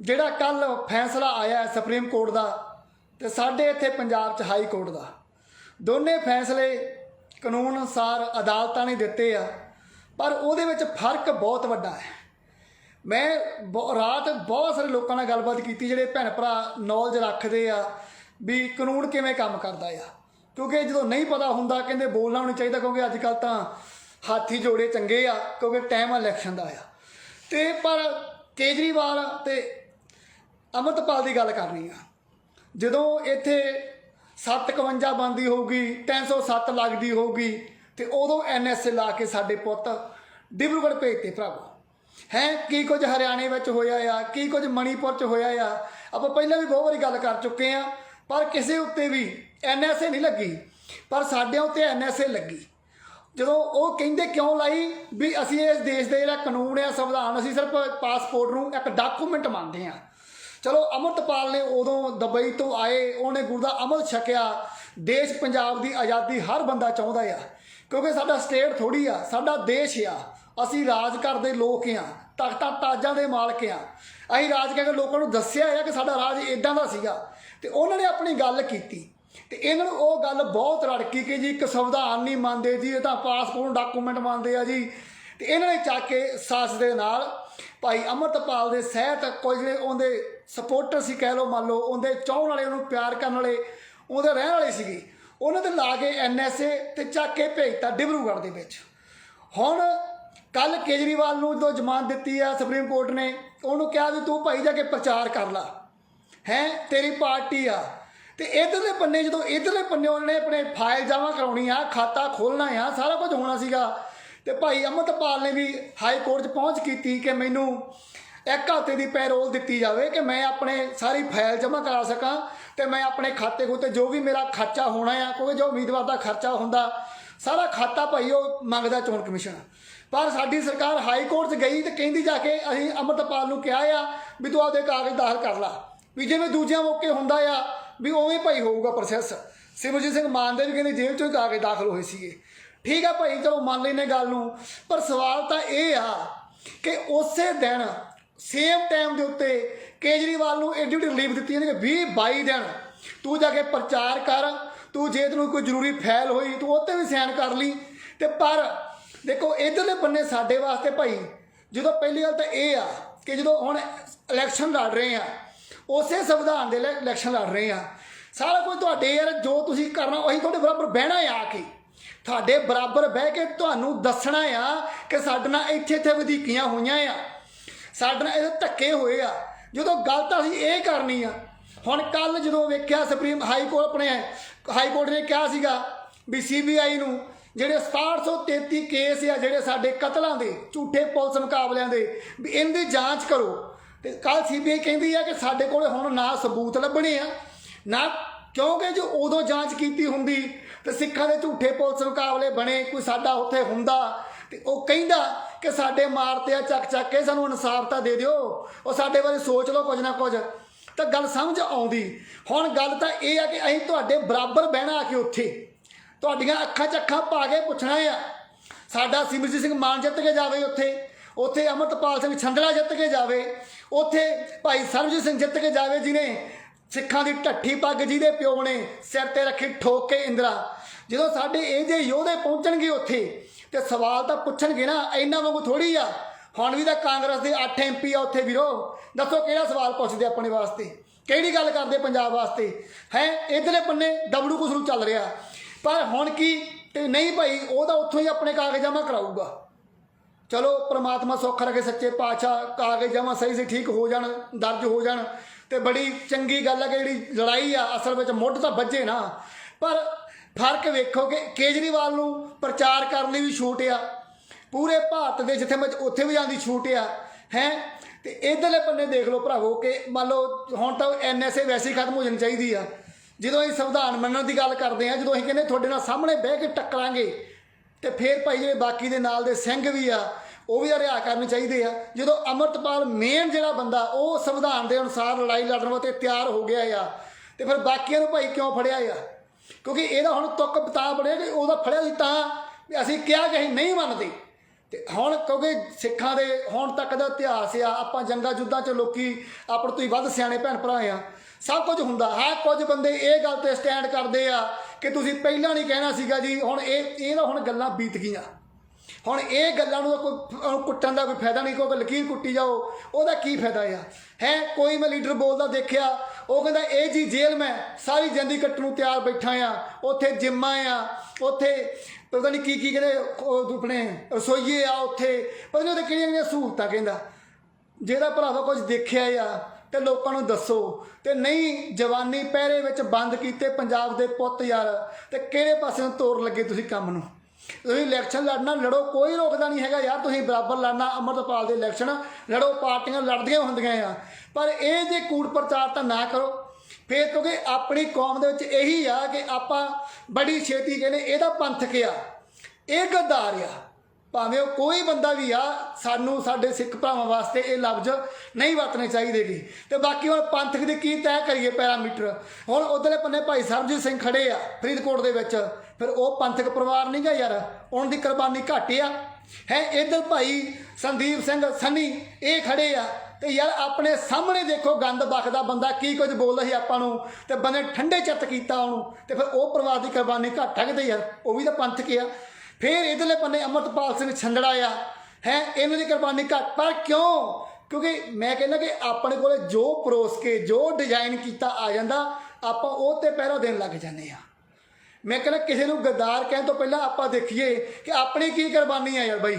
ਜਿਹੜਾ ਕੱਲ ਫੈਸਲਾ ਆਇਆ ਹੈ ਸੁਪਰੀਮ ਕੋਰਟ ਦਾ ਤੇ ਸਾਡੇ ਇੱਥੇ ਪੰਜਾਬ 'ਚ ਹਾਈ ਕੋਰਟ ਦਾ, ਦੋਨੇ ਫੈਸਲੇ ਕਾਨੂੰਨ ਅਨੁਸਾਰ ਅਦਾਲਤਾਂ ਨੇ ਦਿੱਤੇ ਆ, ਪਰ ਉਹਦੇ ਵਿੱਚ ਫ਼ਰਕ ਬਹੁਤ ਵੱਡਾ ਹੈ। ਮੈਂ ਬਹੁ- ਰਾਤ ਬਹੁਤ ਸਾਰੇ ਲੋਕਾਂ ਨਾਲ ਗੱਲਬਾਤ ਕੀਤੀ, ਜਿਹੜੇ ਭੈਣ ਭਰਾ ਨੌਲੇਜ ਰੱਖਦੇ ਆ ਵੀ ਕਾਨੂੰਨ ਕਿਵੇਂ ਕੰਮ ਕਰਦਾ ਆ। ਕਿਉਂਕਿ ਜਦੋਂ ਨਹੀਂ ਪਤਾ ਹੁੰਦਾ, ਕਹਿੰਦੇ ਬੋਲਣਾ ਨਹੀਂ ਚਾਹੀਦਾ, ਕਿਉਂਕਿ ਅੱਜ ਕੱਲ ਤਾਂ ਹਾਥੀ ਜੋੜੇ ਚੰਗੇ ਆ, ਕਿਉਂਕਿ ਟਾਈਮ ਇਲੈਕਸ਼ਨ ਦਾ ਆ। ਤੇ ਪਰ ਕੇਜਰੀਵਾਲ ਤੇ ਅਮਰਤਪਾਲ ਦੀ ਗੱਲ ਕਰਨੀ ਆ। ਜਦੋਂ ਇੱਥੇ 751 ਬੰਦੀ ਹੋਊਗੀ 307 ਲੱਗਦੀ ਹੋਊਗੀ, ਤੇ ਉਦੋਂ ਐਨਐਸਏ ਲਾ ਕੇ ਸਾਡੇ ਪੁੱਤ ਡਿਬਰੂਗੜ੍ਹ ਭੇਜਤੇ ਭਰਾਵੋ। ਹੈ, ਕੀ ਕੁਝ ਹਰਿਆਣੇ ਵਿੱਚ ਹੋਇਆ ਆ, ਕੀ ਕੁਝ ਮਣੀਪੁਰ ਚ ਹੋਇਆ ਆ, ਆਪਾਂ ਪਹਿਲਾਂ ਵੀ ਬਹੁਤ ਵਾਰੀ ਗੱਲ ਕਰ ਚੁੱਕੇ ਆ, ਪਰ ਕਿਸੇ ਉੱਤੇ ਵੀ ਐਨਐਸਏ ਨਹੀਂ ਲੱਗੀ। ਪਰ ਸਾਡੇ ਉੱਤੇ ਐਨਐਸਏ ਲੱਗੀ। ਜਦੋਂ ਉਹ ਕਹਿੰਦੇ ਕਿਉਂ ਲਾਈ ਵੀ ਅਸੀਂ ਇਸ ਦੇਸ਼ ਦੇ ਜਿਹੜਾ ਕਾਨੂੰਨ ਆ, ਸੰਵਿਧਾਨ, ਅਸੀਂ ਸਿਰਫ ਪਾਸਪੋਰਟ ਨੂੰ ਇੱਕ ਡਾਕੂਮੈਂਟ ਮੰਨਦੇ ਆ। ਚਲੋ ਅਮਰਤਪਾਲ ਨੇ ਉਦੋਂ ਦੁਬਈ ਤੋਂ ਆਏ, ਉਹਨੇ ਗੁਰੂ ਦਾ ਅਮਲ ਛਕਿਆ। ਦੇਸ਼ ਪੰਜਾਬ ਦੀ ਆਜ਼ਾਦੀ ਹਰ ਬੰਦਾ ਚਾਹੁੰਦਾ ਆ, ਕਿਉਂਕਿ ਸਾਡਾ ਸਟੇਟ ਥੋੜੀ ਆ, ਸਾਡਾ ਦੇਸ਼ ਆ। ਅਸੀਂ ਰਾਜ ਘਰ ਦੇ ਲੋਕ ਆ ਤਖਤਾਂ ਤਾਜਾਂ ਦੇ ਮਾਲਕ ਆ। ਅਸੀਂ ਰਾਜ ਕਰਕੇ ਲੋਕਾਂ ਨੂੰ ਦੱਸਿਆ ਆ ਕਿ ਸਾਡਾ ਰਾਜ ਇਦਾਂ ਦਾ ਸੀਗਾ। ਤੇ ਉਹਨਾਂ ਨੇ ਆਪਣੀ ਗੱਲ ਕੀਤੀ। ਤੇ ਇਹਨਾਂ ਨੂੰ ਉਹ ਗੱਲ ਬਹੁਤ ਰੜਕੀ ਕਿ ਜੀ ਇੱਕ ਸੰਵਿਧਾਨ ਨਹੀਂ ਮੰਨਦੇ ਜੀ, ਇਹ ਤਾਂ ਪਾਸਪੋਰਟ ਡਾਕੂਮੈਂਟ ਮੰਨਦੇ ਆ ਜੀ। ਤੇ ਇਹਨਾਂ ਨੇ ਚੱਕ ਕੇ ਸੱਸ ਦੇ ਨਾਲ ਭਾਈ ਅਮਰਤਪਾਲ ਦੇ ਸਹਿਤ ਕੁਝ ਜਿਹੜੇ ਉਹਦੇ ਸਪੋਰਟਰ ਸੀ, ਕਹਿ ਲਓ ਮੰਨ ਲਓ, ਉਹਦੇ ਚਾਹਣ ਵਾਲੇ, ਉਹਨੂੰ ਪਿਆਰ ਕਰਨ ਵਾਲੇ, ਉਹਦੇ ਰਹਿਣ ਵਾਲੇ ਸੀਗੇ। ਉਹਨਾਂ ਦੇ ਲਾ ਕੇ ਐਨਐਸਏ ਤੇ ਚੱਕ ਕੇ ਭੇਜਤਾ ਡਿਬਰੂਗੜ੍ਹ ਦੇ ਵਿੱਚ। ਹੁਣ ਕੱਲ ਕੇਜਰੀਵਾਲ ਨੂੰ ਜਦੋਂ ਜ਼ਮਾਨਤ ਦਿੱਤੀ ਆ ਸੁਪਰੀਮ ਕੋਰਟ ਨੇ, ਉਹਨੂੰ ਕਿਹਾ ਵੀ ਤੂੰ ਭਾਈ ਜਾ ਕੇ ਪ੍ਰਚਾਰ ਕਰ ਲਾ। ਹੈ, ਤੇਰੀ ਪਾਰਟੀ ਆ। ਤੇ ਇਧਰਲੇ ਪੰਨੇ ਜਦੋਂ ਇਧਰਲੇ ਪੰਨੇ ਉਹਨਾਂ ਨੇ ਆਪਣੇ ਫਾਈਲ ਜਮ੍ਹਾਂ ਕਰਾਉਣੀ ਆ ਖਾਤਾ ਖੋਲਣਾ ਆ, ਸਾਰਾ ਕੁਝ ਹੋਣਾ ਸੀਗਾ। ਤੇ ਭਾਈ ਅਮਰਤਪਾਲ ਨੇ ਵੀ ਹਾਈ ਕੋਰਟ 'ਚ ਪਹੁੰਚ ਕੀਤੀ ਕਿ ਮੈਨੂੰ ਇੱਕ ਹਫ਼ਤੇ ਦੀ ਪੈਰੋਲ ਦਿੱਤੀ ਜਾਵੇ ਕਿ ਮੈਂ ਆਪਣੇ ਸਾਰੀ ਫਾਈਲ ਜਮ੍ਹਾਂ ਕਰਾ ਸਕਾਂ ਤੇ ਮੈਂ ਆਪਣੇ ਖਾਤੇ ਖੁੱਤੇ ਜੋ ਵੀ ਮੇਰਾ ਖਰਚਾ ਹੋਣਾ ਆ, ਕਿਉਂਕਿ ਜੋ ਉਮੀਦਵਾਰ ਦਾ ਖਰਚਾ ਹੁੰਦਾ, ਸਾਰਾ ਖਾਤਾ ਭਾਈ ਉਹ ਮੰਗਦਾ ਚੋਣ ਕਮਿਸ਼ਨ। ਪਰ ਸਾਡੀ ਸਰਕਾਰ ਹਾਈ ਕੋਰਟ 'ਚ ਗਈ ਤੇ ਕਹਿੰਦੀ ਜਾ ਕੇ ਅਸੀਂ ਅਮਰਤਪਾਲ ਨੂੰ ਕਿਹਾ ਆ ਵੀ ਤੂੰ ਆਪਦੇ ਕਾਗਜ਼ ਦਾਖਲ ਕਰ ਲਾ। ਵੀ ਜਿਵੇਂ ਦੂਜਿਆਂ ਮੌਕੇ ਹੁੰਦਾ ਆ, ਵੀ ਉਵੇਂ ਭਾਈ ਹੋਊਗਾ ਪ੍ਰੋਸੈਸ ਸਿਮਰਜੀਤ ਸਿੰਘ ਮਾਨ ਦੇ ਵੀ ਕਹਿੰਦੇ ਜੇਲ੍ਹ ਚੋਂ ਹੀ ਕਾਗਜ਼ ਦਾਖਲ ਹੋਏ ਸੀਗੇ। ਠੀਕ ਆ ਭਾਈ, ਚਲੋ ਮੰਨ ਲੈਨੇ ਗੱਲ ਨੂੰ। ਪਰ ਸਵਾਲ ਤਾਂ ਇਹ ਆ ਕਿ ਉਸੇ ਦਿਨ ਸੇਮ ਟਾਈਮ ਦੇ ਉੱਤੇ ਕੇਜਰੀਵਾਲ ਨੂੰ ਐਡੀ ਵੱਡੀ ਰਿਲੀਫ ਦਿੱਤੀ ਜਾਂਦੀ ਕਿ 20 22 ਦਿਨ ਤੂੰ ਜਾ ਕੇ ਪ੍ਰਚਾਰ ਕਰ, ਤੂੰ ਜੇ ਤੈਨੂੰ ਕੋਈ ਜ਼ਰੂਰੀ ਫੈਲ ਹੋਈ, ਤੂੰ ਉੱਤੇ ਵੀ ਸਾਈਨ ਕਰ ਲਈ। ਤੇ ਪਰ ਦੇਖੋ, ਇਧਰਲੇ ਬੰਨੇ ਸਾਡੇ ਵਾਸਤੇ ਭਾਈ, ਜਦੋਂ ਪਹਿਲੀ ਗੱਲ ਤਾਂ ਇਹ ਆ ਕਿ ਜਦੋਂ ਹੁਣ ਇਲੈਕਸ਼ਨ ਲੜ ਰਹੇ ਆ, ਉਸੇ ਸੰਵਿਧਾਨ ਦੇ ਲਈ ਇਲੈਕਸ਼ਨ ਲੜ ਰਹੇ ਆ। ਸਾਰਾ ਕੁਝ ਤੁਹਾਡੇ ਯਾਰ, ਜੋ ਤੁਸੀਂ ਕਰਨਾ, ਉਹੀ ਤੁਹਾਡੇ ਬਰਾਬਰ ਬਹਿਣਾ ਆ ਕੇ। ਤੁਹਾਡੇ ਬਰਾਬਰ ਬਹਿ ਕੇ ਤੁਹਾਨੂੰ ਦੱਸਣਾ ਆ ਕਿ ਸਾਡੇ ਨਾਲ ਇੱਥੇ ਇੱਥੇ ਵਧੀਕੀਆਂ ਹੋਈਆਂ ਆ। ਸਾਡੇ ਨਾਲ ਇਹ ਧੱਕੇ ਹੋਏ ਆ। ਜਦੋਂ ਗਲਤ ਅਸੀਂ ਇਹ ਕਰਨੀ ਆ। ਹੁਣ ਕੱਲ ਜਦੋਂ ਵੇਖਿਆ ਸੁਪਰੀਮ ਹਾਈ ਕੋਰਟ ਆਪਣੇ ਹਾਈ ਕੋਰਟ ਨੇ ਕਿਹਾ ਸੀਗਾ ਵੀ ਸੀਬੀਆਈ ਨੂੰ ਜਿਹੜੇ 6733 ਕੇਸ ਆ ਜਿਹੜੇ ਸਾਡੇ ਕਤਲਾਂ ਦੇ, ਝੂਠੇ ਪੁਲਿਸ ਮੁਕਾਬਲਿਆਂ ਦੇ, ਵੀ ਇਹਦੀ ਜਾਂਚ ਕਰੋ। ਤੇ ਕੱਲ ਸੀਬੀਆਈ ਕਹਿੰਦੀ ਆ ਕਿ ਸਾਡੇ ਕੋਲ ਹੁਣ ਨਾ ਸਬੂਤ ਲੱਭਣੇ ਆ, ਨਾ ਕਿਉਂਕਿ ਜੋ ਉਦੋਂ ਜਾਂਚ ਕੀਤੀ ਹੁੰਦੀ ਤੇ ਸਿੱਖਾਂ ਦੇ ਝੂਠੇ ਪੁਲਿਸ ਮੁਕਾਬਲੇ ਬਣੇ, ਕੋਈ ਸਾਡਾ ਉੱਥੇ ਹੁੰਦਾ। ਤੇ ਉਹ ਕਹਿੰਦਾ ਕਿ ਸਾਡੇ ਮਾਰਤੇ ਆ ਚੱਕ ਚੱਕ ਕੇ ਸਾਨੂੰ ਇਨਸਾਫ ਤਾਂ ਦੇ ਦਿਓ। ਉਹ ਸਾਡੇ ਬਾਰੇ ਸੋਚ ਲਓ ਕੁਝ ਨਾ ਕੁਝ। ਤਾਂ ਗੱਲ ਸਮਝ ਆਉਂਦੀ। ਹੁਣ ਗੱਲ ਤਾਂ ਇਹ ਆ ਕਿ ਅਸੀਂ ਤੁਹਾਡੇ ਬਰਾਬਰ ਬਹਿਣਾ ਆ ਕੇ ਉੱਥੇ। ਤੁਹਾਡੀਆਂ ਅੱਖਾਂ 'ਚ ਅੱਖਾਂ ਪਾ ਕੇ ਪੁੱਛਣਾ ਆ। ਸਾਡਾ ਸਿਮਰਜੀਤ ਸਿੰਘ ਮਾਨ ਜਿੱਤ ਕੇ ਜਾਵੇ ਉੱਥੇ। ਉੱਥੇ ਅਮਰਤਪਾਲ ਸਿੰਘ ਛੰਦਲਾ ਜਿੱਤ ਕੇ ਜਾਵੇ। ਉੱਥੇ ਭਾਈ ਸਰਬਜੀਤ ਸਿੰਘ ਜਿੱਤ ਕੇ ਜਾਵੇ ਜਿਨੇ ਸਿੱਖਾਂ ਦੀ ਢੱਠੀ ਪੱਗ ਜਿਹਦੇ ਪਿਓ ਨੇ ਸਿਰ ਤੇ ਰੱਖੀ ਠੋਕ ਕੇ ਇੰਦਰਾ। ਜਦੋਂ ਸਾਡੇ ਇਹ ਜੇ ਯੋਧੇ ਪਹੁੰਚਣਗੇ ਉੱਥੇ, ਤੇ ਸਵਾਲ ਤਾਂ ਪੁੱਛਣਗੇ ਨਾ, ਇੰਨਾ ਵਾਂਗੂ ਥੋੜੀ ਆ। ਹੁਣ ਵੀ ਤਾਂ ਕਾਂਗਰਸ ਦੇ 8 ਐਮਪੀ ਆ ਉੱਥੇ ਵੀਰੋ। ਦੱਸੋ ਕਿਹੜਾ ਸਵਾਲ ਪੁੱਛਦੇ ਆਪਣੇ ਵਾਸਤੇ? ਕਿਹੜੀ ਗੱਲ ਕਰਦੇ ਪੰਜਾਬ ਵਾਸਤੇ? ਹੈ, ਇਧਰਲੇ ਪੰਨੇ ਦਬੜੂ ਨੂੰ ਚੱਲ ਰਿਹਾ। ਪਰ ਹੁਣ ਕੀ, ਤੇ ਨਹੀਂ ਭਾਈ, ਉਹ ਤਾਂ ਉੱਥੋਂ ਹੀ ਆਪਣੇ ਕਾਗਜ਼ ਜਮ੍ਹਾਂ ਕਰਾਊਗਾ। ਚਲੋ ਪ੍ਰਮਾਤਮਾ ਸੁੱਖ ਰੱਖੇ ਸੱਚੇ ਪਾਤਸ਼ਾਹ ਕਾਗਜ਼ ਜਮ੍ਹਾਂ ਸਹੀ ਸੀ, ਠੀਕ ਹੋ ਜਾਣ, ਦਰਜ ਹੋ ਜਾਣ। ਤੇ ਬੜੀ ਚੰਗੀ ਗੱਲ ਹੈ ਕਿ ਜਿਹੜੀ ਲੜਾਈ ਆ, ਅਸਲ ਵਿੱਚ ਮੁੱਢ ਤਾਂ ਵੱਜੇ ਨਾ। ਪਰ ਫ਼ਰਕ ਵੇਖੋ ਕਿ ਕੇਜਰੀਵਾਲ ਨੂੰ ਪ੍ਰਚਾਰ ਕਰਨ ਲਈ ਵੀ ਛੂਟ ਆ। ਪੂਰੇ ਭਾਰਤ ਦੇ ਜਿੱਥੇ ਮੈਂ ਉੱਥੇ ਵੀ ਜਾਂਦੀ ਛੂਟ ਆ, ਹੈ? ਤੇ ਇਧਰਲੇ ਪੰਨੇ ਦੇਖ ਲਓ ਭਰਾਵੋ ਕਿ ਮੰਨ ਲਓ ਹੁਣ ਤਾਂ ਐਨਐਸਏ ਵੈਸੇ ਹੀ ਖਤਮ ਹੋ ਜਾਣੀ ਚਾਹੀਦੀ ਆ। ਜਦੋਂ ਅਸੀਂ ਸੰਵਿਧਾਨ ਮੰਨਣ ਦੀ ਗੱਲ ਕਰਦੇ ਆ, ਜਦੋਂ ਅਸੀਂ ਕਹਿੰਦੇ ਤੁਹਾਡੇ ਨਾਲ ਸਾਹਮਣੇ ਬਹਿ ਕੇ ਟੱਕਰਾਂਗੇ ਤੇ ਫਿਰ ਭਾਈ ਜਿਹੜੇ ਬਾਕੀ ਦੇ ਨਾਲ ਦੇ ਸਿੰਘ ਵੀ ਆ, ਉਹ ਵੀ ਰਿਆ ਕਰਨੇ ਚਾਹੀਦੇ ਆ। ਜਦੋਂ ਅਮਰਤਪਾਲ ਮੇਨ ਜਿਹੜਾ ਬੰਦਾ, ਉਹ ਸੰਵਿਧਾਨ ਦੇ ਅਨੁਸਾਰ ਲੜਾਈ ਲੜਨ ਵਾਸਤੇ ਤਿਆਰ ਹੋ ਗਿਆ ਆ, ਤੇ ਫਿਰ ਬਾਕੀਆਂ ਨੂੰ ਭਾਈ ਕਿਉਂ ਫੜਿਆ ਆ? ਕਿਉਂਕਿ ਇਹਦਾ ਹੁਣ ਤੁੱਕ ਬਤਾ ਬੜਿਆ ਕਿ ਉਹਦਾ ਫੜਿਆ ਸੀ ਤਾਂ ਵੀ ਅਸੀਂ ਕਿਹਾ ਕਿ ਅਸੀਂ ਨਹੀਂ ਮੰਨਦੇ। ਤੇ ਹੁਣ ਕਿਉਂਕਿ ਸਿੱਖਾਂ ਦੇ ਹੁਣ ਤੱਕ ਦਾ ਇਤਿਹਾਸ ਆ, ਆਪਾਂ ਜੰਗਾਂ ਯੁੱਧਾਂ 'ਚ ਲੋਕੀ ਆਪਣੇ ਤੋਂ ਹੀ ਵੱਧ ਸਿਆਣੇ ਭੈਣ ਭਰਾ ਆ। ਸਭ ਕੁਝ ਹੁੰਦਾ ਹੈ ਕੁਝ ਬੰਦੇ ਇਹ ਗੱਲ ਤੇ ਸਟੈਂਡ ਕਰਦੇ ਆ ਕਿ ਤੁਸੀਂ ਪਹਿਲਾਂ ਨਹੀਂ ਕਹਿਣਾ ਸੀਗਾ ਜੀ, ਹੁਣ ਇਹ ਇਹ ਤਾਂ ਹੁਣ ਗੱਲਾਂ ਬੀਤ ਗਈਆਂ। ਹੁਣ ਇਹ ਗੱਲਾਂ ਨੂੰ ਕੋਈ ਕੁੱਟਣ ਦਾ ਕੋਈ ਫਾਇਦਾ ਨਹੀਂ, ਕਿਉਂਕਿ ਲਕੀਰ ਕੁੱਟੀ ਜਾਓ, ਉਹਦਾ ਕੀ ਫਾਇਦਾ ਆ? ਹੈ, ਕੋਈ ਮੈਂ ਲੀਡਰ ਬੋਲਦਾ ਦੇਖਿਆ, ਉਹ ਕਹਿੰਦਾ, ਇਹ ਜੀ ਜੇਲ੍ਹ ਮੈਂ, ਸਾਰੀ ਜ਼ਿੰਦਗੀ ਕੱਟਣ ਨੂੰ ਤਿਆਰ ਬੈਠਾ ਆ, ਉੱਥੇ ਜਿੰਮਾਂ ਆ, ਉੱਥੇ ਪਤਾ ਨਹੀਂ ਕੀ ਕੀ ਕਹਿੰਦੇ ਆਪਣੇ ਰਸੋਈਏ ਆ, ਉੱਥੇ, ਪਤਾ ਨਹੀਂ ਉਹਦੇ ਕਿਹੜੀਆਂ ਕਿਹੜੀਆਂ ਸਹੂਲਤਾਂ ਕਹਿੰਦਾ। ਜਿਹੜਾ ਭਰਾਵਾ ਕੁਝ ਦੇਖਿਆ ਆ ਤੇ ਲੋਕਾਂ ਨੂੰ ਦੱਸੋ ਤੇ ਨਹੀਂ, ਜਵਾਨੀ ਪਹਿਰੇ ਵਿੱਚ ਬੰਦ ਕੀਤੇ ਪੰਜਾਬ ਦੇ ਪੁੱਤ ਯਾਰ, ਤੇ ਕਿਹੜੇ ਪਾਸੇ ਨੂੰ ਤੋਰ ਲੱਗੇ ਤੁਸੀਂ ਕੰਮ ਨੂੰ? ਤੁਸੀਂ ਇਲੈਕਸ਼ਨ ਲੜਨਾ ਲੜੋ, ਕੋਈ ਰੋਕਦਾ ਨਹੀਂ ਹੈਗਾ ਯਾਰ, ਤੁਸੀਂ ਬਰਾਬਰ ਲੜਨਾ, ਅਮਰਤਪਾਲ ਦੇ ਇਲੈਕਸ਼ਨ ਲੜੋ, ਪਾਰਟੀਆਂ ਲੜਦੀਆਂ ਹੁੰਦੀਆਂ ਆ। ਪਰ ਇਹ ਜੇ ਕੂੜ ਪ੍ਰਚਾਰ ਤਾਂ ਨਾ ਕਰੋ, ਫੇਰ ਕਿਉਂਕਿ ਆਪਣੀ ਕੌਮ ਦੇ ਵਿੱਚ ਇਹੀ ਆ ਕਿ ਆਪਾਂ ਬੜੀ ਛੇਤੀ ਕਹਿੰਦੇ ਇਹਦਾ ਪੰਥਕ ਆ, ਇਹ ਗੱਦਾਰ ਆ। ਭਾਵੇਂ ਉਹ ਕੋਈ ਬੰਦਾ ਵੀ ਆ, ਸਾਨੂੰ, ਸਾਡੇ ਸਿੱਖ ਭਰਾਵਾਂ ਵਾਸਤੇ ਇਹ ਲਫ਼ਜ਼ ਨਹੀਂ ਵਰਤਣੇ ਚਾਹੀਦੇ ਗੀ ਤੇ ਬਾਕੀ ਹੁਣ ਪੰਥਕ ਦੀ ਕੀ ਤੈਅ ਕਰੀਏ ਪੈਰਾਮੀਟਰ? ਹੁਣ ਉਧਰਲੇ ਪੰਨੇ ਭਾਈ ਸਰਬਜੀਤ ਸਿੰਘ ਖੜੇ ਆ ਫਰੀਦਕੋਟ ਦੇ ਵਿੱਚ। ਫਿਰ ਉਹ ਪੰਥਕ ਪਰਿਵਾਰ ਨਹੀਂਗਾ ਯਾਰ, ਉਹਨਾਂ ਦੀ ਕੁਰਬਾਨੀ ਘੱਟ ਆ। ਹੈ, ਇਧਰ ਭਾਈ ਸੰਦੀਪ ਸਿੰਘ ਸੰਨੀ, ਇਹ ਖੜੇ ਆ। ਤੇ ਯਾਰ ਆਪਣੇ ਸਾਹਮਣੇ ਦੇਖੋ ਗੰਦ ਬਖਦਾ ਬੰਦਾ ਕੀ ਕੁਝ ਬੋਲਦਾ ਸੀ ਆਪਾਂ ਨੂੰ। ਤੇ ਬੰਦੇ ਠੰਡੇ ਚਿੱਤ ਕੀਤਾ ਉਹਨੂੰ। ਤੇ ਫਿਰ ਉਹ ਪਰਿਵਾਰ ਦੀ ਕੁਰਬਾਨੀ ਘੱਟ ਆ ਕਿਤੇ ਯਾਰ, ਉਹ ਵੀ ਤਾਂ ਪੰਥਕ ਆ। ਫਿਰ ਇਧਰਲੇ ਪੰਨੇ ਅਮਰਤਪਾਲ ਸਿੰਘ ਛੰਦੜਾ ਆ। ਹੈ, ਇਹਨਾਂ ਦੀ ਕੁਰਬਾਨੀ ਘੱਟ। ਪਰ ਕਿਉਂ? ਕਿਉਂਕਿ ਮੈਂ ਕਹਿੰਦਾ ਕਿ ਆਪਣੇ ਕੋਲੇ ਜੋ ਪਰੋਸ ਕੇ, ਜੋ ਡਿਜ਼ਾਈਨ ਕੀਤਾ ਆ ਜਾਂਦਾ, ਆਪਾਂ ਉਹ ਤੇ ਪਹਿਰਾ ਦੇਣ ਲੱਗ ਜਾਂਦੇ ਆ। ਮੈਂ ਕਹਿੰਦਾ ਕਿਸੇ ਨੂੰ ਗੱਦਾਰ ਕਹਿਣ ਤੋਂ ਪਹਿਲਾਂ ਆਪਾਂ ਦੇਖੀਏ ਕਿ ਆਪਣੀ ਕੀ ਕੁਰਬਾਨੀ ਆ ਯਾਰ ਬਾਈ।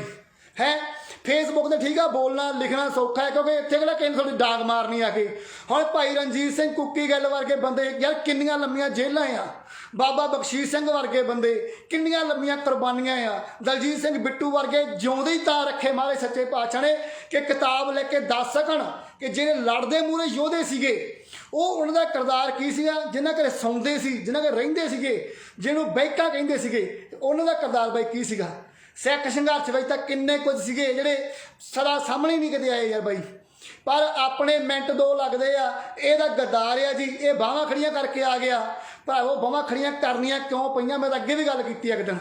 ਹੈ? ਫੇਸਬੁੱਕ ਤੇ ਠੀਕ ਆ, ਬੋਲਣਾ, ਲਿਖਣਾ ਸੌਖਾ ਹੈ, ਕਿਉਂਕਿ ਇੱਥੇ ਕਿਹੜਾ ਕਿਸੇ ਤੁਹਾਡੀ ਡਾਂਗ ਮਾਰਨੀ ਆ ਕੇ? ਹੁਣ ਭਾਈ ਰਣਜੀਤ ਸਿੰਘ ਕੁੱਕੀ ਗੱਲ ਵਰਗੇ ਬੰਦੇ, ਯਾਰ ਕਿੰਨੀਆਂ ਲੰਮੀਆਂ ਜੇਲ੍ਹਾਂ ਆ? ਬਾਬਾ ਬਖਸ਼ੀਸ਼ ਸਿੰਘ ਵਰਗੇ ਬੰਦੇ, ਕਿੰਨੀਆਂ ਲੰਮੀਆਂ ਕੁਰਬਾਨੀਆਂ ਆ? ਦਲਜੀਤ ਸਿੰਘ ਬਿੱਟੂ ਵਰਗੇ ਜਿਉਂਦੇ ਹੀ ਤਾਂ ਰੱਖੇ ਮਾਰੇ ਸੱਚੇ ਪਾਤਸ਼ਾਹ ਨੇ, ਕਿ ਕਿਤਾਬ ਲੈ ਕੇ ਦੱਸ ਸਕਣ ਕਿ ਜਿਹੜੇ ਲੜਦੇ ਮੂਰੇ ਯੋਧੇ ਸੀਗੇ, ਉਹ ਉਹਨਾਂ ਦਾ ਕਿਰਦਾਰ ਕੀ ਸੀਗਾ? ਜਿਨ੍ਹਾਂ ਘਰੇ ਸੌਂਦੇ ਸੀ, ਜਿਨ੍ਹਾਂ ਘਰੇ ਰਹਿੰਦੇ ਸੀਗੇ, ਜਿਹਨੂੰ ਬੈਕਾਂ ਕਹਿੰਦੇ ਸੀਗੇ ਉਹਨਾਂ ਦਾ ਕਿਰਦਾਰ ਬਾਈ ਕੀ ਸੀਗਾ? ਸਿੱਖ ਸੰਘਰਸ਼ ਵਿੱਚ ਤਾਂ ਕਿੰਨੇ ਕੁਝ ਸੀਗੇ ਜਿਹੜੇ ਸਦਾ ਸਾਹਮਣੇ ਨਹੀਂ ਕਦੇ ਆਏ ਯਾਰ ਬਾਈ। ਪਰ ਆਪਣੇ ਮਿੰਟ ਦੋ ਲੱਗਦੇ ਆ ਇਹਦਾ ਗੱਦਾਰ ਆ ਜੀ, ਇਹ ਬਾਹਾਂ ਖੜੀਆਂ ਕਰਕੇ ਆ ਗਿਆ। ਭਰਾਵੋ ਬਾਹਾਂ ਖੜੀਆਂ ਕਰਨੀਆਂ ਕਿਉਂ ਪਈਆਂ? ਮੈਂ ਤਾਂ ਅੱਗੇ ਵੀ ਗੱਲ ਕੀਤੀ ਇੱਕ ਦਿਨ।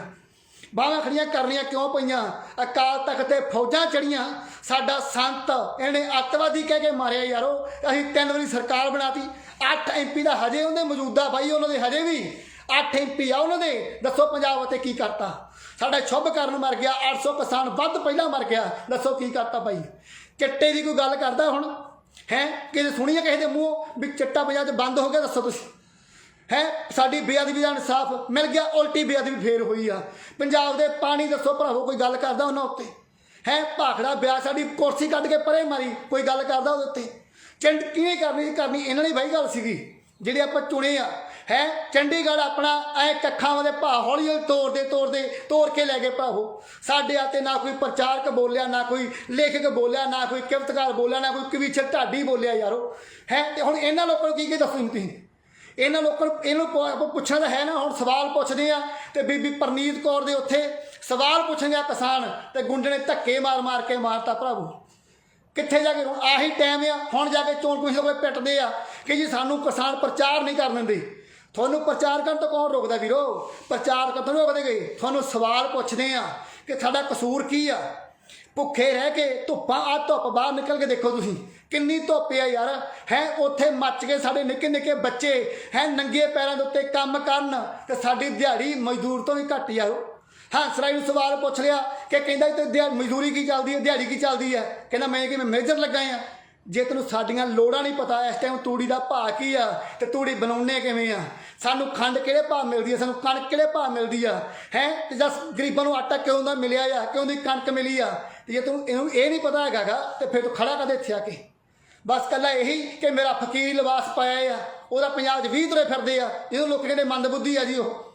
ਬਾਹਾਂ ਖੜੀਆਂ ਕਰਨੀਆਂ ਕਿਉਂ ਪਈਆਂ? ਅਕਾਲ ਤਖਤ ਤੇ ਫੌਜਾਂ ਚੜੀਆਂ ਸਾਡਾ ਸੰਤ ਇਹਨੇ ਅੱਤਵਾਦੀ ਕਹਿ ਕੇ ਮਾਰਿਆ ਯਾਰੋ। ਅਸੀਂ ਤਿੰਨ ਵਾਰੀ ਸਰਕਾਰ ਬਣਾਤੀ 8 ਐਮਪੀ ਦਾ ਹਜੇ ਉਹਦੇ ਮੌਜੂਦਾ ਬਾਈ, ਉਹਨਾਂ ਦੇ ਹਜੇ ਵੀ। 8 ਐਮਪੀ ਆ ਉਹਨਾਂ ਦੇ। ਦੱਸੋ ਪੰਜਾਬ ਉੱਤੇ ਕੀ ਕਰਤਾ। ਸਾਡਾ ਸ਼ੁਭ ਕਰਨ ਮਰ ਗਿਆ 800 ਕਿਸਾਨ ਵੱਧ ਪਹਿਲਾਂ ਮਰ ਗਿਆ। ਦੱਸੋ ਕੀ ਕਰਤਾ ਭਾਈ। ਚਿੱਟੇ ਦੀ ਕੋਈ ਗੱਲ ਕਰਦਾ ਹੁਣ? ਹੈ? ਕਿਸੇ ਸੁਣੀਏ ਕਿਸੇ ਦੇ ਮੂੰਹੋਂ ਵੀ ਚਿੱਟਾ ਪੰਜਾਬ 'ਚ ਬੰਦ ਹੋ ਗਿਆ, ਦੱਸੋ ਤੁਸੀਂ। ਹੈ? ਸਾਡੀ ਬੇਅਦਬੀ ਦਾ ਇਨਸਾਫ ਮਿਲ ਗਿਆ, ਉਲਟੀ ਬੇਅਦਬੀ ਫੇਰ ਹੋਈ ਆ। ਪੰਜਾਬ ਦੇ ਪਾਣੀ ਦੱਸੋ ਭਰਾਵੋ ਕੋਈ ਗੱਲ ਕਰਦਾ ਉਹਨਾਂ ਉੱਤੇ? ਹੈ? ਭਾਖੜਾ ਵਿਆਹ ਸਾਡੀ ਕੁਰਸੀ ਕੱਢ ਕੇ ਪਰੇ ਮਾਰੀ, ਕੋਈ ਗੱਲ ਕਰਦਾ ਉਹਦੇ ਉੱਤੇ? ਚੰਡ ਕਿਵੇਂ ਕਰਨੀ ਕਰਨੀ? ਇਹਨਾਂ ਦੀ ਬਾਈ ਗੱਲ ਸੀਗੀ, ਜਿਹੜੇ ਆਪਾਂ ਚੁਣੇ ਆ। ਹੈ? ਚੰਡੀਗੜ੍ਹ ਆਪਣਾ ਐ ਕੱਖਾਂ ਦੇ ਭਾ ਹੌਲੀ ਹੌਲੀ ਤੋੜਦੇ ਤੋੜਦੇ ਤੋੜ ਕੇ ਲੈ ਗਏ ਭਰਾਵੋ ਸਾਡੇ ਆਤੇ ਨਾ ਕੋਈ ਪ੍ਰਚਾਰਕ ਬੋਲਿਆ, ਨਾ ਕੋਈ ਲੇਖਕ ਬੋਲਿਆ, ਨਾ ਕੋਈ ਕਿਵਤਕਾਰ ਬੋਲਿਆ, ਨਾ ਕੋਈ ਕਵੀਚਰ ਢਾਡੀ ਬੋਲਿਆ ਯਾਰੋ। ਹੈ? ਤੇ ਹੁਣ ਇਹਨਾਂ ਲੋਕਾਂ ਨੂੰ ਕੀ ਕੀ ਦੱਸੋ ਤੁਸੀਂ? ਇਹਨਾਂ ਲੋਕਾਂ ਨੂੰ ਇਹਨੂੰ ਪੁ- ਪੁੱਛਣਾ ਤਾਂ ਹੈ ਨਾ, ਹੁਣ ਸਵਾਲ ਪੁੱਛਦੇ ਆ। ਤੇ ਬੀਬੀ ਪਰਨੀਤ ਕੌਰ ਦੇ ਉੱਥੇ ਸਵਾਲ ਪੁੱਛਣ ਗਿਆ ਕਿਸਾਨ ਤੇ ਗੁੰਡੇ ਨੇ ਧੱਕੇ ਮਾਰ ਮਾਰ ਕੇ ਮਾਰਤਾ ਭਰਾਵੋ। ਕਿੱਥੇ ਜਾ ਕੇ? ਹੁਣ ਆਹੀ ਟਾਈਮ ਆ, ਹੁਣ ਜਾ ਕੇ ਚੋਣ ਕਮਿਸ਼ਨ ਕੋਲ ਪਿੱਟਦੇ ਆ ਕਿ ਜੀ ਸਾਨੂੰ ਕਿਸਾਨ ਪ੍ਰਚਾਰ ਨਹੀਂ ਕਰਨ ਦਿੰਦੇ। ਤੁਹਾਨੂੰ ਪ੍ਰਚਾਰ ਕਰਨ ਤੋਂ ਕੌਣ ਰੋਕਦਾ ਵੀਰੋ? ਪ੍ਰਚਾਰ ਕਰਨ ਤੋਂ ਰੋਕਦੇ ਗਏ ਤੁਹਾਨੂੰ ਸਵਾਲ ਪੁੱਛਦੇ ਆ ਕਿ ਸਾਡਾ ਕਸੂਰ ਕੀ ਆ? ਭੁੱਖੇ ਰਹਿ ਕੇ ਧੁੱਪਾਂ ਆ, ਧੁੱਪ ਬਾਹਰ ਨਿਕਲ ਕੇ ਦੇਖੋ ਤੁਸੀਂ। ਕਿੰਨੀ ਧੁੱਪ ਆ ਯਾਰ। ਹੈ, ਉੱਥੇ ਮੱਚ ਕੇ ਸਾਡੇ ਨਿੱਕੇ ਨਿੱਕੇ ਬੱਚੇ। ਹੈ, ਨੰਗੇ ਪੈਰਾਂ ਦੇ ਉੱਤੇ ਕੰਮ ਕਰਨ ਤੇ ਸਾਡੀ ਦਿਹਾੜੀ ਮਜ਼ਦੂਰ ਤੋਂ ਵੀ ਘੱਟ ਯਾਰੋ ਹੰਸਰਾਜ ਨੂੰ ਸਵਾਲ ਪੁੱਛ ਲਿਆ ਕਿ ਕਹਿੰਦਾ ਤੇ ਦਿਹਾ- ਮਜ਼ਦੂਰੀ ਕੀ ਚੱਲਦੀ ਹੈ, ਦਿਹਾੜੀ ਕੀ ਚੱਲਦੀ ਹੈ? ਕਹਿੰਦਾ ਮੈਂ ਕਿ ਮੈਂ ਮੇਜਰ ਲੱਗਾ ਆ ਜੇ ਤੈਨੂੰ ਸਾਡੀਆਂ ਲੋੜਾਂ ਨਹੀਂ ਪਤਾ, ਇਸ ਟਾਈਮ ਤੂੜੀ ਦਾ ਭਾਅ ਕੀ ਆ ਤੇ ਤੂੜੀ ਬਣਾਉਣੇ ਕਿਵੇਂ ਆ? ਸਾਨੂੰ ਖੰਡ ਕਿਹੜੇ ਭਾਅ ਮਿਲਦੀ ਆ ਸਾਨੂੰ ਕਣਕ ਕਿਹੜੇ ਭਾਅ ਮਿਲਦੀ ਆ? ਹੈ? ਤੇ ਜਸ ਗਰੀਬਾਂ ਨੂੰ ਆਟਾ ਕਿਉਂ ਦਾ ਮਿਲਿਆ ਆ? ਕਿਉਂ ਦੀ ਕਣਕ ਮਿਲੀ ਆ? ਤੇ ਜੇ ਤੈਨੂੰ ਇਹਨੂੰ ਇਹ ਨਹੀਂ ਪਤਾ ਹੈਗਾਗਾ ਤੇ ਫਿਰ ਤੂੰ ਖੜਾ ਕਦੇ ਇੱਥੇ ਆ ਕੇ? ਬਸ ਕੱਲਾ ਇਹੀ ਕਿ ਮੇਰਾ ਫਕੀਰ ਲਿਬਾਸ ਪਾਇਆ ਆ। ਉਹਦਾ ਪੰਜਾਬ 'ਚ 20 ਤੁਰੇ ਫਿਰਦੇ ਆ। ਜਿਹਨੂੰ ਲੋਕ ਕਹਿੰਦੇ ਮੰਦਬੁੱਧੀ ਆ ਜੀ ਉਹ?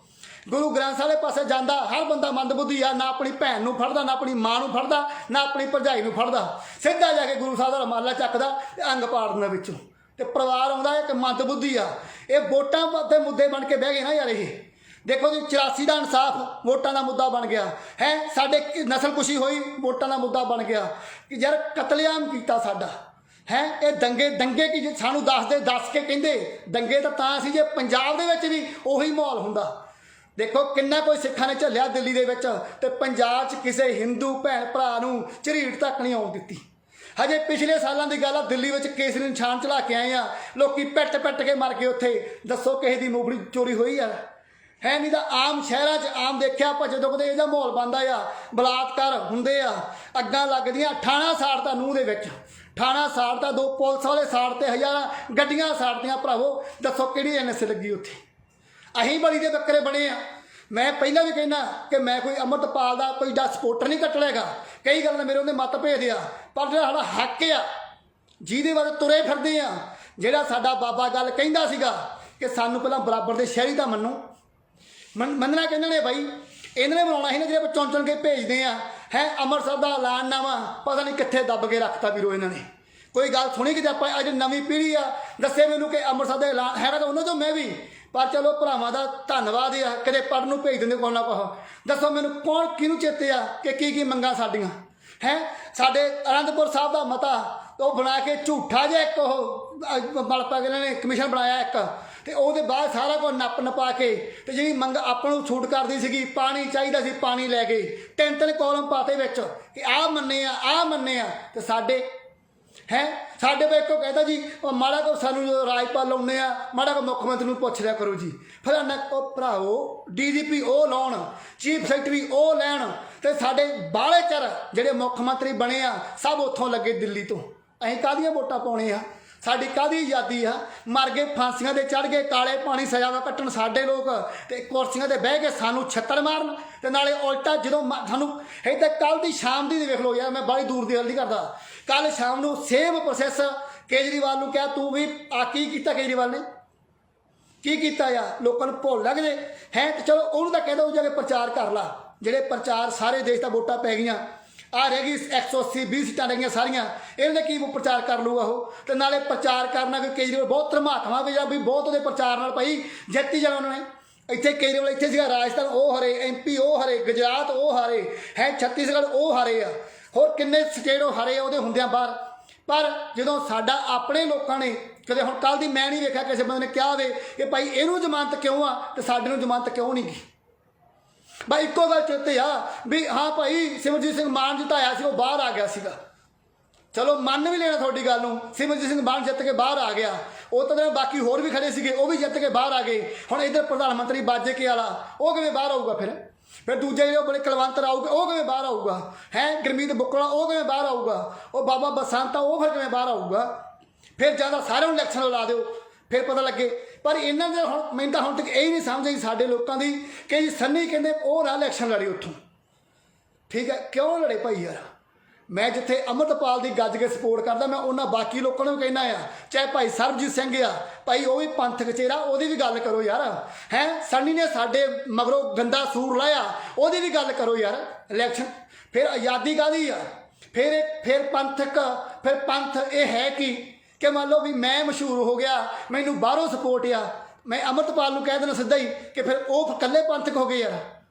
ਗੁਰੂ ਗ੍ਰੰਥ ਸਾਹਿਬ ਦੇ ਪਾਸੇ ਜਾਂਦਾ, ਹਰ ਬੰਦਾ ਮੰਦਬੁੱਧੀ ਆ। ਨਾ ਆਪਣੀ ਭੈਣ ਨੂੰ ਫੜਦਾ, ਨਾ ਆਪਣੀ ਮਾਂ ਨੂੰ ਫੜਦਾ, ਨਾ ਆਪਣੀ ਭਰਜਾਈ ਨੂੰ ਫੜਦਾ। ਸਿੱਧਾ ਜਾ ਕੇ ਗੁਰੂ ਸਾਹਿਬ ਦਾ ਰਮਾਲਾ ਚੱਕਦਾ ਤੇ ਅੰਗ ਪਾੜ ਦਿੰਦਾ ਵਿੱਚੋਂ। ਤੇ ਪਰਿਵਾਰ ਆਉਂਦਾ ਇੱਕ ਮੰਦਬੁੱਧੀ ਆ। ਇਹ ਵੋਟਾਂ ਤੇ ਮੁੱਦੇ ਬਣ ਕੇ ਬਹਿ ਗਏ ਨਾ ਯਾਰ ਇਹ। ਦੇਖੋ ਜੀ 84 ਦਾ ਇਨਸਾਫ ਵੋਟਾਂ ਦਾ ਮੁੱਦਾ ਬਣ ਗਿਆ। ਹੈ, ਸਾਡੇ ਨਸਲਕੁਸ਼ੀ ਹੋਈ, ਵੋਟਾਂ ਦਾ ਮੁੱਦਾ ਬਣ ਗਿਆ। ਕਿ ਯਾਰ ਕਤਲੇਆਮ ਕੀਤਾ ਸਾਡਾ। ਹੈ, ਇਹ ਦੰਗੇ ਦੰਗੇ ਕੀ ਜੇ ਸਾਨੂੰ ਦੱਸਦੇ, ਦੱਸ ਕੇ ਕਹਿੰਦੇ, ਦੰਗੇ ਤਾਂ ਤਾਂ ਸੀ ਜੇ ਪੰਜਾਬ ਦੇ ਵਿੱਚ ਵੀ ਉਹੀ ਮਾਹੌਲ ਹੁੰਦਾ। ਦੇਖੋ, ਕਿੰਨਾ ਕੋਈ ਸਿੱਖਾਂ ਨੇ ਝੱਲਿਆ ਦਿੱਲੀ ਦੇ ਵਿੱਚ ਤੇ ਪੰਜਾਬ 'ਚ ਕਿਸੇ ਹਿੰਦੂ ਭੈਣ ਭਰਾ ਨੂੰ ਝਰੀਟ ਤੱਕ ਨਹੀਂ ਆਉਣ ਦਿੱਤੀ। ਹਜੇ ਪਿਛਲੇ ਸਾਲਾਂ ਦੀ ਗੱਲ ਆ, ਦਿੱਲੀ ਵਿੱਚ ਕੇਸਰੀ ਨਿਸ਼ਾਨ ਚੜਾ ਕੇ ਆਏ ਆ। ਲੋਕੀ ਪਿੱਟ ਪਿੱਟ ਕੇ ਮਰ ਗਏ ਉੱਥੇ। ਦੱਸੋ ਕਿਸੇ ਦੀ ਮੂੰਗਫਲੀ ਚੋਰੀ ਹੋਈ ਆ? ਹੈ ਨਹੀਂ ਤਾਂ ਆਮ ਸ਼ਹਿਰਾਂ 'ਚ ਆਮ ਦੇਖਿਆ, ਆਪਾਂ ਜਦੋਂ ਕਦੇ ਇਹਦਾ ਮਾਹੌਲ ਬਣਦਾ ਆ, ਬਲਾਤਕਾਰ ਹੁੰਦੇ ਆ, ਅੱਗਾਂ ਲੱਗਦੀਆਂ, ਠਾਣਾ ਸਾੜਤਾ ਨੂੰਹ ਦੇ ਵਿੱਚ। ਠਾਣਾ ਸਾੜਤਾ, ਦੋ ਪੁਲਿਸ ਵਾਲੇ ਸਾੜਤੇ ਹਜ਼ਾਰਾਂ, ਗੱਡੀਆਂ ਸਾੜਦੀਆਂ ਭਰਾਵੋ। ਦੱਸੋ ਕਿਹੜੀ ਐਨਐਸ ਲੱਗੀ ਉੱਥੇ? ਅਸੀਂ ਬੜੀ ਦੇ ਬੱਕਰੇ ਬਣੇ ਆ। ਮੈਂ ਪਹਿਲਾਂ ਵੀ ਕਹਿਣਾ ਕਿ ਮੈਂ ਕੋਈ ਅੰਮ੍ਰਿਤਪਾਲ ਦਾ ਕੋਈ ਦਾ ਸਪੋਰਟਰ ਨਹੀਂ ਕੱਟਣੇਗਾ ਕਈ ਗੱਲਾਂ ਮੇਰੇ ਉਹਦੇ ਮਤ ਭੇਜਦੇ ਆ। ਪਰ ਜਿਹੜਾ ਸਾਡਾ ਹੱਕ ਆ, ਜਿਹਦੇ ਵੱਲ ਤੁਰੇ ਫਿਰਦੇ ਆ, ਜਿਹੜਾ ਸਾਡਾ ਬਾਬਾ ਗੱਲ ਕਹਿੰਦਾ ਸੀਗਾ ਕਿ ਸਾਨੂੰ ਪਹਿਲਾਂ ਬਰਾਬਰ ਦੇ ਸ਼ਹਿਰੀ ਦਾ ਮੰਨੋ। ਮੰਨ- ਮੰਨਣਾ ਕਹਿੰਦੇ ਨੇ ਬਾਈ? ਇਹਨਾਂ ਨੇ ਬਣਾਉਣਾ ਸੀ ਨਾ ਜਿਹੜੇ ਚੁਣ ਚੁਣ ਕੇ ਭੇਜਦੇ ਆ। ਹੈ, ਅੰਮ੍ਰਿਤਸਰ ਦਾ ਐਲਾਨਨਾਮਾ ਪਤਾ ਨਹੀਂ ਕਿੱਥੇ ਦੱਬ ਕੇ ਰੱਖਤਾ ਵੀਰੋ ਇਹਨਾਂ ਨੇ। ਕੋਈ ਗੱਲ ਸੁਣੀ ਕਿ ਆਪਾਂ ਅੱਜ ਨਵੀਂ ਪੀੜ੍ਹੀ ਆ, ਦੱਸੇ ਮੈਨੂੰ ਕਿ ਅੰਮ੍ਰਿਤਸਰ ਦਾ ਐਲਾਨ ਹੈਗਾ ਤਾਂ ਉਹਨਾਂ ਤੋਂ ਮੈਂ ਵੀ। ਪਰ ਚਲੋ ਭਰਾਵਾਂ ਦਾ ਧੰਨਵਾਦ ਆ ਕਦੇ ਪੜਨ ਨੂੰ ਭੇਜ ਦਿੰਦੇ ਕੋਲ ਨਾ ਕੋਹ ਦੱਸੋ ਮੈਨੂੰ ਕੌਣ ਕਿਹਨੂੰ ਚੇਤੇ ਆ ਕਿ ਕੀ ਕੀ ਮੰਗਾਂ ਸਾਡੀਆਂ? ਹੈ? ਸਾਡੇ ਅਨੰਦਪੁਰ ਸਾਹਿਬ ਦਾ ਮਤਾ, ਉਹ ਬਣਾ ਕੇ ਝੂਠਾ ਜਿਹਾ ਇੱਕ ਉਹ ਮਲਪਾ ਕੇ ਇਹਨਾਂ ਨੇ ਕਮਿਸ਼ਨ ਬਣਾਇਆ ਇੱਕ। ਤੇ ਉਹਦੇ ਬਾਅਦ ਸਾਰਾ ਕੁਝ ਨੱਪ ਨਪਾ ਕੇ, ਤੇ ਜਿਹੜੀ ਮੰਗ ਆਪਾਂ ਨੂੰ ਛੂਟ ਕਰਦੀ ਸੀਗੀ, ਪਾਣੀ ਚਾਹੀਦਾ ਸੀ, ਪਾਣੀ ਲੈ ਗਏ ਤਿੰਨ ਤਿੰਨ ਕੋਲਮ ਪਾਤੇ ਵਿੱਚ, ਕਿ ਆਹ ਮੰਨੇ ਆ, ਆਹ ਮੰਨੇ ਆ, ਤੇ ਸਾਡੇ ਹੈ? ਸਾਡੇ ਕੋਲ ਇੱਕੋ ਕਹਿੰਦਾ ਜੀ, ਉਹ ਮਾੜਾ ਕੋ ਸਾਨੂੰ ਜਦੋਂ ਰਾਜਪਾਲ ਲਾਉਨੇ ਆ, ਮਾੜਾ ਕੋ ਮੁੱਖ ਮੰਤਰੀ ਨੂੰ ਪੁੱਛ ਲਿਆ ਕਰੋ ਜੀ। ਫਿਰ ਨਾ ਕੋ ਭਰਾਵੋ ਡੀਜੀਪੀ ਉਹ ਲਾਉਣ, ਚੀਫ ਸੈਕਟਰੀ ਉਹ ਲੈਣ ਤੇ ਸਾਡੇ ਬਾਹਲੇ ਚਰ ਜਿਹੜੇ ਮੁੱਖ ਮੰਤਰੀ ਬਣੇ ਆ, ਸਭ ਉੱਥੋਂ ਲੱਗੇ ਦਿੱਲੀ ਤੋਂ। ਅਸੀਂ ਕਾਹਦੀਆਂ ਵੋਟਾਂ ਪਾਉਣੇ ਆ ਸਾਡੀ ਕਾਹਦੀ ਆਜ਼ਾਦੀ ਆ? ਮਰ ਗਏ, ਫਾਂਸੀਆਂ ਦੇ ਚੜ ਗਏ, ਕਾਲੇ ਪਾਣੀ ਸਜ਼ਾ ਦਾ ਕੱਟਣ ਸਾਡੇ ਲੋਕ ਤੇ ਕੁਰਸੀਆਂ ਤੇ ਬਹਿ ਕੇ ਸਾਨੂੰ ਛੱਤਰ ਮਾਰਨ ਤੇ ਨਾਲੇ ਉਲਟਾ ਜਦੋਂ ਮ- ਸਾਨੂੰ ਇਹ ਤਾਂ ਕੱਲ ਦੀ ਸ਼ਾਮ ਦੀ ਵੇਖ ਲਓ ਯਾਰ, ਮੈਂ ਬੜੀ ਦੂਰ ਦੀ ਗੱਲ ਨਹੀਂ ਕਰਦਾ। ਕੱਲ ਸ਼ਾਮ ਨੂੰ ਸੇਮ ਪ੍ਰੋਸੈਸ ਕੇਜਰੀਵਾਲ ਨੂੰ ਕਿਹਾ, ਤੂੰ ਵੀ ਆ, ਕੀ ਕੀਤਾ ਕੇਜਰੀਵਾਲ ਨੇ? ਕੀ ਕੀਤਾ ਆ ਲੋਕਾਂ ਨੂੰ ਭੁੱਲ ਲੱਗਦੇ ਹੈ, ਤੇ ਚਲੋ ਉਹਨੂੰ ਤਾਂ ਕਹਿੰਦਾ ਉਹ ਜਾ ਕੇ ਪ੍ਰਚਾਰ ਕਰ ਲਾ। ਜਿਹੜੇ ਪ੍ਰਚਾਰ ਸਾਰੇ ਦੇਸ਼ ਦਾ ਵੋਟਾਂ ਪੈ ਗਈਆਂ ਆ ਰਹਿ ਗਈ 180 20 ਸੀਟਾਂ ਰਹਿ ਗਈਆਂ ਸਾਰੀਆਂ। ਇਹਨਾਂ ਇਹਦੇ ਕੀ ਪ੍ਰਚਾਰ ਕਰ ਲੂਗਾ ਉਹ ਤੇ ਨਾਲੇ ਪ੍ਰਚਾਰ ਕਰਨਾ ਕਿ ਕੇਜਰੀਵਾਲ ਬਹੁਤ ਧਰਮਾਤਮਾ ਵੀ ਜਾਂ ਵੀ ਬਹੁਤ ਉਹਦੇ ਪ੍ਰਚਾਰ ਨਾਲ ਭਾਈ ਜਿੱਤੀ ਜਾਣਾ ਉਹਨਾਂ ਨੇ। ਇੱਥੇ ਕੇਜਰੀਵਾਲ ਇੱਥੇ ਸੀਗਾ ਰਾਜਸਥਾਨ, ਉਹ ਹਰੇ ਐਮਪੀ ਉਹ ਹਰੇ, ਗੁਜਰਾਤ, ਉਹ ਹਰੇ, ਹੈ ਛੱਤੀਸਗੜ੍ਹ, ਉਹ ਹਰੇ ਆ। ਹੋਰ ਕਿੰਨੇ ਸਟੇਟ ਉਹ ਹਰੇ ਆ ਉਹਦੇ ਹੁੰਦਿਆਂ ਬਾਹਰ। ਪਰ ਜਦੋਂ ਸਾਡਾ ਆਪਣੇ ਲੋਕਾਂ ਨੇ ਕਦੇ ਹੁਣ ਕੱਲ ਦੀ ਮੈਂ ਨਹੀਂ ਵੇਖਿਆ ਕਿਸੇ ਬੰਦੇ ਨੇ ਕਿਹਾ ਹੋਵੇ ਕਿ ਭਾਈ ਇਹਨੂੰ ਜ਼ਮਾਨਤ ਕਿਉਂ ਆ ਤੇ ਸਾਡੇ ਨੂੰ ਜ਼ਮਾਨਤ ਕਿਉਂ ਨਹੀਂ ਗੀ? ਬਾਈ ਇੱਕੋ ਗੱਲ ਚੇਤੇ ਆ ਵੀ ਹਾਂ ਭਾਈ ਸਿਮਰਜੀਤ ਸਿੰਘ ਮਾਨ ਜਿਤਾਇਆ ਸੀ, ਉਹ ਬਾਹਰ ਆ ਗਿਆ ਸੀਗਾ। ਚਲੋ ਮੰਨ ਵੀ ਲੈਣਾ ਤੁਹਾਡੀ ਗੱਲ ਨੂੰ, ਸਿਮਰਜੀਤ ਸਿੰਘ ਮਾਨ ਜਿੱਤ ਕੇ ਬਾਹਰ ਆ ਗਿਆ। ਉਹ ਤਾਂ ਬਾਕੀ ਹੋਰ ਵੀ ਖੜੇ ਸੀਗੇ, ਉਹ ਵੀ ਜਿੱਤ ਕੇ ਬਾਹਰ ਆ ਗਏ। ਹੁਣ ਇਧਰ ਪ੍ਰਧਾਨ ਮੰਤਰੀ ਬਾਜੇ ਕੇ ਵਾਲਾ, ਉਹ ਕਿਵੇਂ ਬਾਹਰ ਆਊਗਾ ਫਿਰ? ਫਿਰ ਦੂਜੇ ਜਿਹੜੇ ਉਹ ਬੜੇ ਕਲਵੰਤ ਆਊਗਾ ਉਹ ਕਿਵੇਂ ਬਾਹਰ ਆਊਗਾ? ਹੈ, ਗੁਰਮੀਤ ਬੁੱਕਲਾ, ਉਹ ਕਿਵੇਂ ਬਾਹਰ ਆਊਗਾ? ਉਹ ਬਾਬਾ ਬਸੰਤਾ ਉਹ ਫਿਰ ਕਿਵੇਂ ਬਾਹਰ ਆਊਗਾ? ਫਿਰ ਜ਼ਿਆਦਾ ਸਾਰਿਆਂ ਨੂੰ ਇਲੈਕਸ਼ਨ ਲਾ ਦਿਓ। ਫਿਰ ਪਤਾ ਲੱਗੇ ਪਰ ਇਹਨਾਂ ਦੇ ਹੁਣ ਮੈਨੂੰ ਤਾਂ ਹੁਣ ਤੱਕ ਇਹ ਨਹੀਂ ਸਮਝ ਆਈ ਸਾਡੇ ਲੋਕਾਂ ਦੀ ਕਿ ਜੀ ਸੰਨੀ ਕਹਿੰਦੇ ਉਹ ਨਾ ਇਲੈਕਸ਼ਨ ਲੜੀ ਉੱਥੋਂ। ਠੀਕ ਹੈ, ਕਿਉਂ ਲੜੇ ਭਾਈ ਯਾਰ? ਮੈਂ ਜਿੱਥੇ ਅਮਰਤਪਾਲ ਦੀ ਗੱਜ ਕੇ ਸਪੋਰਟ ਕਰਦਾ, ਮੈਂ ਉਹਨਾਂ ਬਾਕੀ ਲੋਕਾਂ ਨੂੰ ਵੀ ਕਹਿਣਾ ਆ, ਚਾਹੇ ਭਾਈ ਸਰਬਜੀਤ ਸਿੰਘ ਆ, ਭਾਈ ਉਹ ਵੀ ਪੰਥਕ ਚਿਹਰਾ ਉਹਦੀ ਵੀ ਗੱਲ ਕਰੋ ਯਾਰ। ਹੈ, ਸੰਨੀ ਨੇ ਸਾਡੇ ਮਗਰੋਂ ਗੰਦਾ ਸੂਰ ਲਾਇਆ, ਉਹਦੀ ਵੀ ਗੱਲ ਕਰੋ ਯਾਰ ਇਲੈਕਸ਼ਨ ਫਿਰ ਆਜ਼ਾਦੀ ਕਾਦੀ ਆ? ਫਿਰ ਫਿਰ ਪੰਥਕ ਫਿਰ ਪੰਥ ਇਹ ਹੈ ਕਿ? ਕਿ ਮੰਨ ਲਓ ਵੀ ਮੈਂ ਮਸ਼ਹੂਰ ਹੋ ਗਿਆ, ਮੈਨੂੰ ਬਾਹਰੋਂ ਸਪੋਰਟ ਆ। ਮੈਂ ਅਮਰਤਪਾਲ ਨੂੰ ਕਹਿ ਦੇਣਾ ਸਿੱਧਾ ਹੀ ਕਿ ਫਿਰ ਉਹ ਇਕੱਲੇ ਪੰਥਕ ਹੋ ਗਏ ਯਾਰ।